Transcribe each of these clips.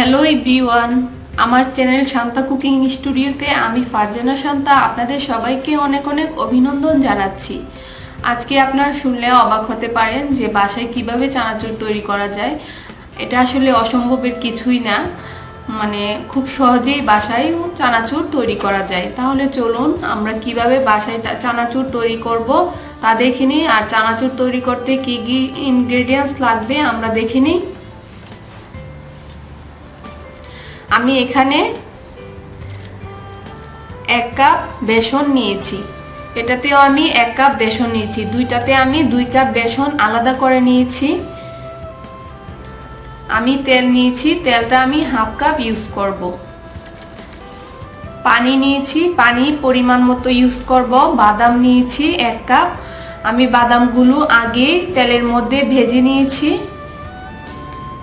Hello everyone, আমার channel Shanta cooking স্টুডিওতে আমি ফারজানা শান্তা আপনাদের সবাইকে অনেক অনেক অভিনন্দন জানাচ্ছি। আজকে আপনারা শুনলে অবাক হতে পারেন যে বাসায় কীভাবে চানাচুর তৈরি করা যায়। এটা আসলে অসম্ভবের কিছুই না মানে খুব সহজেই বাসায় চানাচুর তৈরি করা যায়। তাহলে চলুন আমরা কীভাবে বাসায় চানাচুর তৈরি করব তা দেখে নিই, আর চানাচুর তৈরি করতে কি কি ইনগ্রেডিয়েন্টস লাগবে আমরা দেখে নিই। আমি এখানে এক কাপ বেসন নিয়েছি। এটাতেও আমি এক কাপ বেসন নিয়েছি। দুইটাতে আমি দুই কাপ বেসন আলাদা করে নিয়েছি। আমি তেল নিয়েছি। তেলটা আমি হাফ কাপ ইউজ করব। পানি নিয়েছি। পানি পরিমাণ মতো ইউজ করব। বাদাম নিয়েছি এক কাপ। আমি বাদামগুলো আগে তেলের মধ্যে ভেজে নিয়েছি।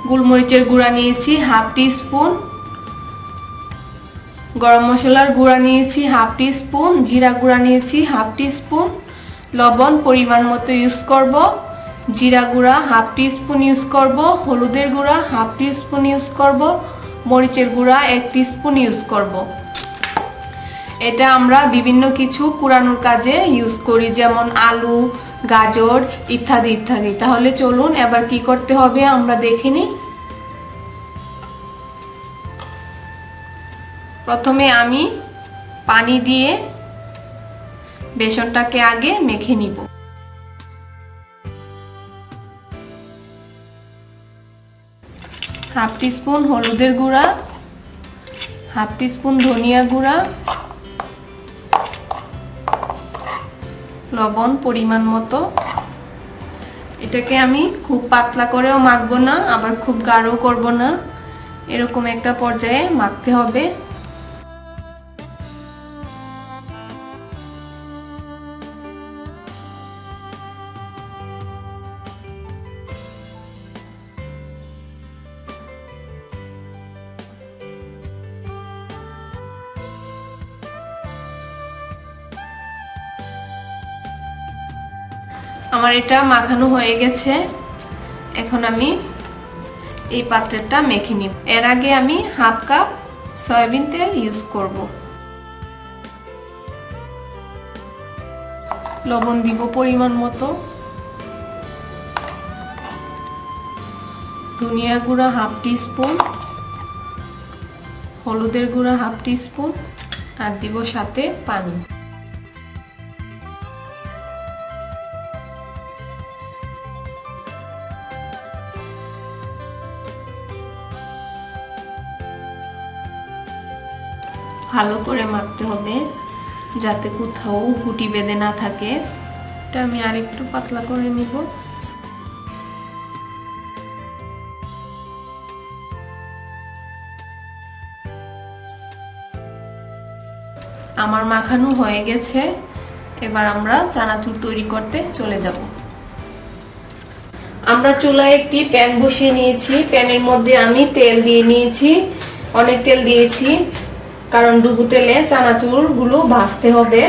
গোলমরিচের গুঁড়া নিয়েছি হাফ টি স্পুন। গরম মশলার গুঁড়া নিয়েছি হাফ টি স্পুন জিরা গুঁড়া নিয়েছি হাফ টি স্পুন লবণ পরিমাণ মতো ইউজ করব। জিরা গুঁড়া হাফ টি স্পুন ইউজ করব। হলুদের গুঁড়া হাফ টি স্পুন ইউজ করব। মরিচের গুঁড়া এক টি স্পুন ইউজ করব। এটা আমরা বিভিন্ন কিছু কুড়ানোর কাজে ইউজ করি, যেমন আলু, গাজর ইত্যাদি ইত্যাদি। তাহলে চলুন এবার কি করতে হবে আমরা দেখে নিই। প্রথমে আমি পানি দিয়ে বেসনটাকে আগে মেখে নিব। হাফ স্পুন হলুদের গুঁড়া, হাফ স্পুন ধনিয়া গুঁড়া, লবণ পরিমাণ মতো। এটাকে আমি খুব পাতলা করেও মাখবো না, আবার খুব গাঢ় করব না। এরকম একটা পর্যায়ে মাখতে হবে। আমার এটা মাখানো হয়ে গেছে। এখন আমি এই পাত্রটা মেখে নিব। এর আগে আমি হাফ কাপ সয়াবিন তেল ইউজ করব। লবণ দিব পরিমাণ মতো। ধনিয়া গুঁড়া হাফ টি স্পুন হলুদের গুঁড়া হাফ স্পুন আর দিব সাথে পানি। ভালো করে মাখতে হবে, যাতে কোথাও গুটি বেঁধে না থাকে। এটা আমি আরেকটু পাতলা করে নিব। আমার মাখানো হয়ে গেছে। এবার আমরা চানাচুর তৈরি করতে চলে যাব। আমরা চুলায় একটি প্যান বসিয়ে নিয়েছি। প্যানের মধ্যে আমি তেল দিয়ে নিয়েছি। অনেক তেল দিয়েছি। কারণ ডুবু তেলে চানাচুরগুলো ভাজতে হবে।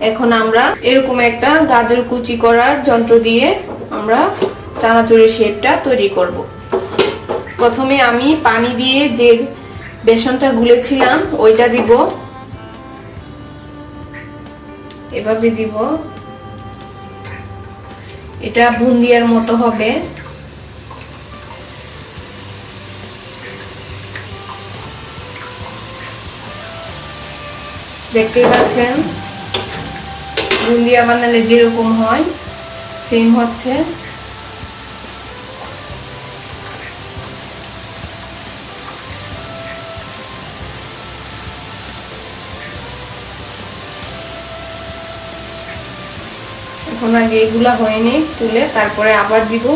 এখন আমরা এরকম একটা গাজর কুচি করার যন্ত্র দিয়ে আমরা চানাচুরের শেপটা তৈরি করব। প্রথমে আমি পানি দিয়ে যে বেসনটা গুলেছিলাম, ওইটা দিব। এভাবে দিব। এটা বুন্দিয়ার মতো হবে। দেখতে পাচ্ছেন। বুন্দিয়া বানালে যেরকম হয় সেম হচ্ছে। এখন আগে এগুলা হয়নি, তুলে তারপরে আবার দিব।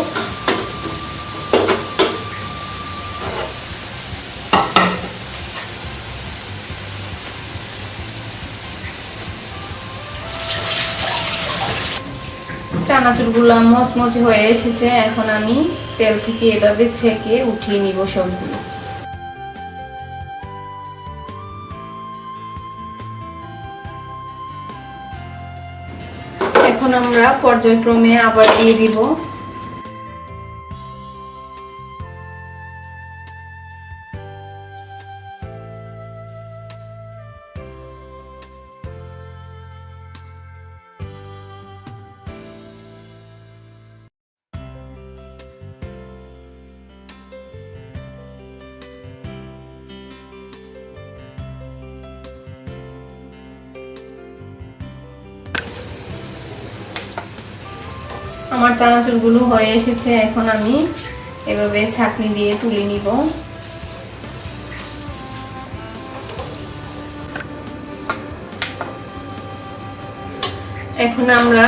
চানাচুরগুলো মচমচ হয়ে এসেছে, এখন আমি তেল থেকে এভাবে ছেঁকে উঠিয়ে নিব সবগুলো। এখন আমরা পর্যায়ক্রমে আবার দিয়ে দিব। আমার চানাচুরগুলো হয়ে এসেছে, এখন আমি এভাবে ছাকনি দিয়ে তুলে নিব। এখন আমরা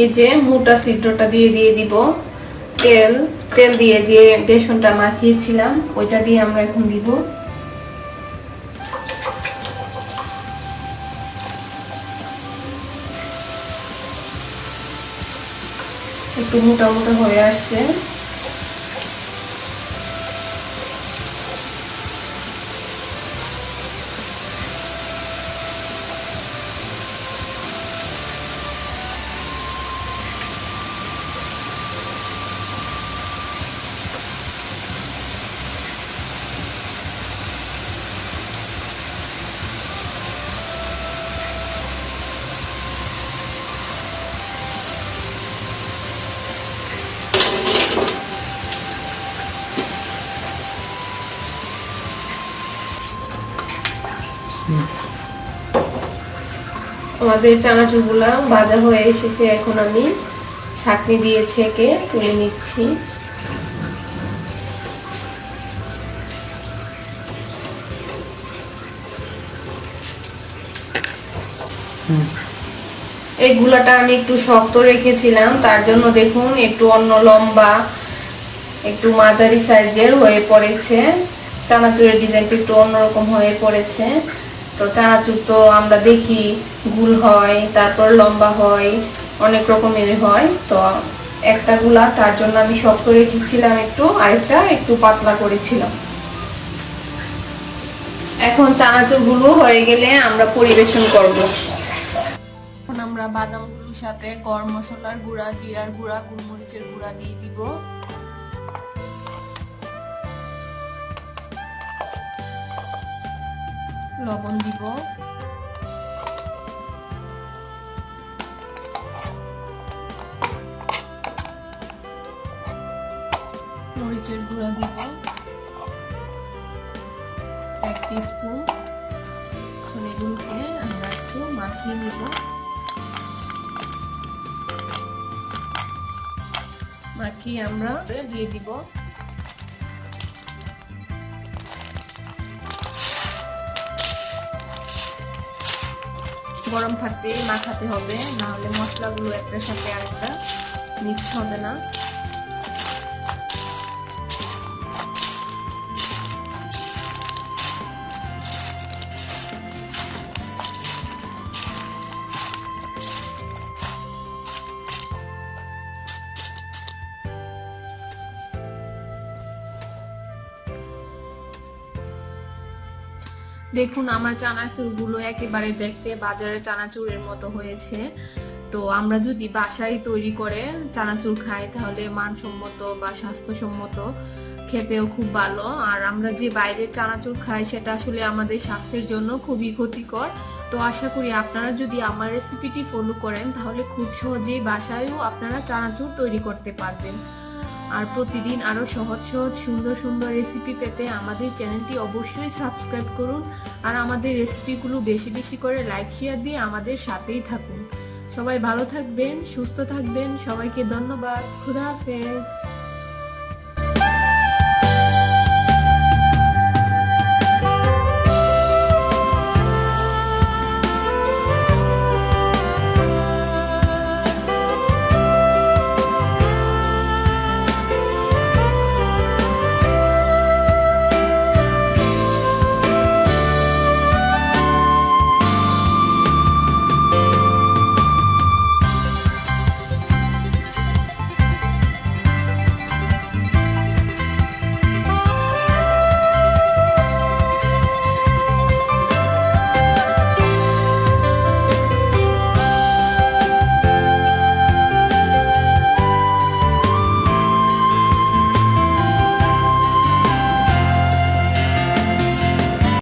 এই যে মোটা ছিদ্রটা দিয়ে দিয়ে দিব। তেল তেল দিয়ে যে বেসনটা মাখিয়েছিলাম, ওইটা দিয়ে আমরা এখন দিব। একটু মোটা মোটা হয়ে আসছে। আমাদের চানাচুরগুলা ভাজা হয়ে এসেছে, এখন আমি ছাকনি দিয়ে ছেঁকে তুলে নিচ্ছি। এই গুলাটা আমি একটু শক্ত রেখেছিলাম, তার জন্য দেখুন একটু অন্য লম্বা, একটু মাঝারি সাইজের হয়ে পড়েছে। চানাচুরের ডিজাইনটা একটু অন্যরকম হয়ে পড়েছে। তো চানাচুর তো আমরা দেখি, গুল হয়, তারপর লম্বা হয়, অনেক রকমের হয়। তো একটা গুলা তার জন্য আমি শক্ত রেখেছিলাম একটু, আরেকটা একটু পাতলা করেছিলাম। এখন চানাচুরগুলো হয়ে গেলে আমরা পরিবেশন করব। এখন আমরা বাদাম বাদামগুলোর সাথে গরম মশলার গুঁড়া, জিরার গুঁড়া, গোলমরিচের গুঁড়া দিয়ে দিব। লবণ দিব। মরিচের গুঁড়া দিব। এক স্পুন এগুলোকে আমরা একটু মাখিয়ে নিব। মাখিয়ে আমরা দিয়ে দিব। গরম থাকতে মাখাতে হবে নাহলে মশলাগুলো একটার সাথে আরেকটা মিক্স হবে না। দেখুন, আমার চানাচুরগুলো একেবারে দেখতে বাজারে চানাচুরের মতো হয়েছে। তো আমরা যদি বাসায় তৈরি করে চানাচুর খাই, তাহলে মানসম্মত বা স্বাস্থ্যসম্মত খেতেও খুব ভালো। আর আমরা যে বাইরের চানাচুর খাই, সেটা আসলে আমাদের স্বাস্থ্যের জন্য খুবই ক্ষতিকর। তো আশা করি আপনারা যদি আমার রেসিপিটি ফলো করেন, তাহলে খুব সহজেই বাসায়ও আপনারা চানাচুর তৈরি করতে পারবেন। আর প্রতিদিন আরও সহজ সহজ, সুন্দর সুন্দর রেসিপি পেতে আমাদের চ্যানেলটি অবশ্যই সাবস্ক্রাইব করুন। আর আমাদের রেসিপিগুলো বেশি বেশি করে লাইক শেয়ার দিয়ে আমাদের সাথেই থাকুন। সবাই ভালো থাকবেন, সুস্থ থাকবেন, সবাইকে ধন্যবাদ। খুদা হাফেজ।